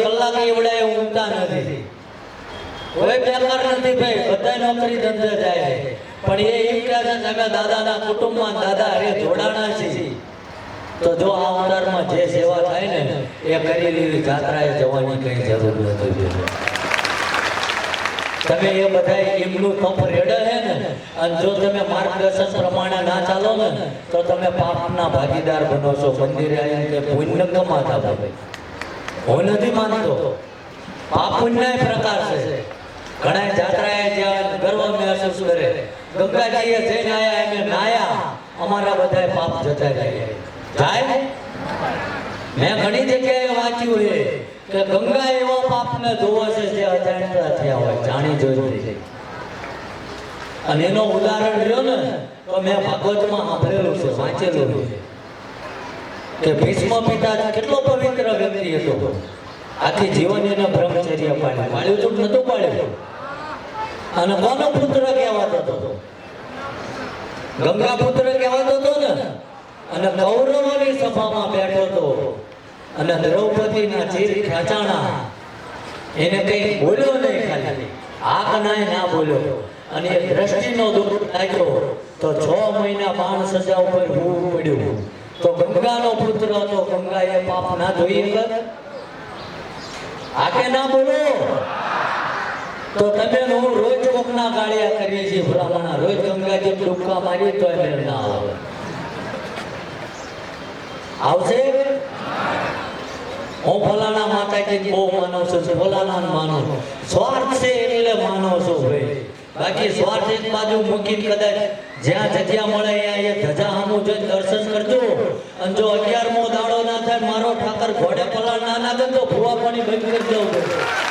કલાક એવડાય ઊંઘતા નથી. કોઈ બેકાર નથી ભાઈ બધા નોકરી ધંધે જાય પણ એ એમ કહે છે તમે દાદાના કુટુંબમાં દાદા અરે જોડાણા છે તો જો આ અવતારમાં જે સેવા થાય ને, એ કરી લેવી જાત્રાએ જવાની કઈ જરૂર નથી તમે એ બધા એમનું તપ રેડે છે ને, અને જો તમે માર્ગદર્શન પ્રમાણે ના ચાલો ને, તો તમે પાપના ભાગીદાર બનો છો. મંદિરે આવીને પુણ્ય કમાતા ભાઈ હું નથી માનતો. પાપ પુણ્ય પ્રકાર છે. ઘણા જાત્રાએ જ્યાં ગર્વ મહેસૂસ કરે, ગંગાજીએ જઈને આયા એમે નાયા, અમારા બધા પાપ જતા જાય જાય? મેં ઘણી જગ્યાએ વાંચ્યું છે કે ગંગા એવો પાપને ધોવે છે જે અજાણતા થયા હોય, જાણી જોઈ અને એનો ઉદાહરણ લ્યો ને, તો મેં ભાગવતમાં સાંભળેલું છે, વાંચેલું છે કે ભીષ્મ પિતા આખી જીવન એને બ્રહ્મચર્ય પાડ્યું. પાડ્યું તો નતું પાડ્યું. અને કોનો પુત્ર કહેવાતો હતો? ગંગા પુત્ર કહેવાતો હતો ને? અને કૌરવોની સભામાં બેઠો હતો. અને દ્રૌપદીના ચીર ખેંચાણા. એને કઈ બોલ્યો નહીં ખાલી. આ કનાય ના બોલ્યો. અને એ દ્રષ્ટિનો દુઃખ લાગ્યો તો છ મહિના બાણ સજા ઉપર હોવું પડ્યું. તો ગંગાનો પુત્ર હતો. ગંગાએ પાપ ના ધોઈ કે ના બોલો? તો તમે હું રોજ કોકના ગાળિયા કરીએ છીએ. ભલામણા, રોજ ગંગાજી ડૂબકા મારીએ તો એને ના આવે. આવશે? હું ફલાણા માતાજી બહુ માનું છું ફલાણા માનું છું. સ્વાર્થ છે એટલે માનો છો ભાઈ. બાકી સ્વાર્થ એક બાજુ મૂકી કદાચ જ્યાં જગ્યા મળે ત્યાં એ ધજા સામું જોઈને દર્શન કરજો. અને જો અગિયારમો મારો ઠાકર ઘોડે પલાણ ના ના દે તો ભૂવા પાણી બંધ કરી દઉં